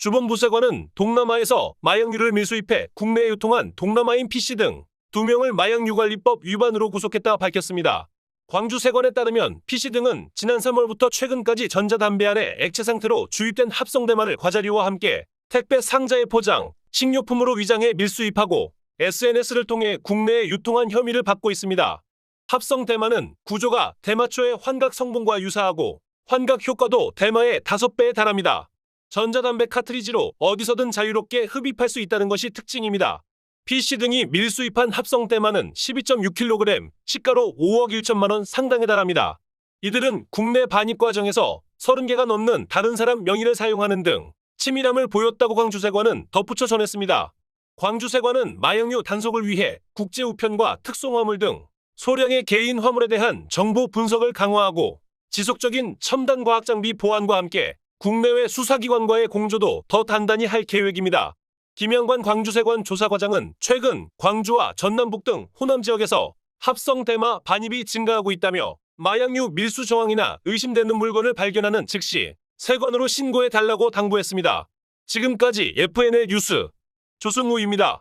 주범부세관은 동남아에서 마약류를 밀수입해 국내에 유통한 동남아인 P씨 등두 명을 마약류관리법 위반으로 구속했다 밝혔습니다. 광주세관에 따르면 P씨 등은 지난 3월부터 최근까지 전자담배 안에 액체 상태로 주입된 합성대마를 과자류와 함께 택배 상자에 포장, 식료품으로 위장해 밀수입하고 SNS를 통해 국내에 유통한 혐의를 받고 있습니다. 합성 대마는 구조가 대마초의 환각 성분과 유사하고 환각 효과도 대마의 5배에 달합니다. 전자담배 카트리지로 어디서든 자유롭게 흡입할 수 있다는 것이 특징입니다. PC 등이 밀수입한 합성 대마는 12.6kg, 시가로 5억 1천만 원 상당에 달합니다. 이들은 국내 반입 과정에서 30개가 넘는 다른 사람 명의를 사용하는 등 치밀함을 보였다고 광주세관은 덧붙여 전했습니다. 광주세관은 마약류 단속을 위해 국제 우편과 특송화물 등 소량의 개인 화물에 대한 정보 분석을 강화하고 지속적인 첨단 과학 장비 보안과 함께 국내외 수사기관과의 공조도 더 단단히 할 계획입니다. 김영관 광주세관 조사과장은 최근 광주와 전남북 등 호남 지역에서 합성 대마 반입이 증가하고 있다며 마약류 밀수 정황이나 의심되는 물건을 발견하는 즉시 세관으로 신고해 달라고 당부했습니다. 지금까지 FNL 뉴스 조승우입니다.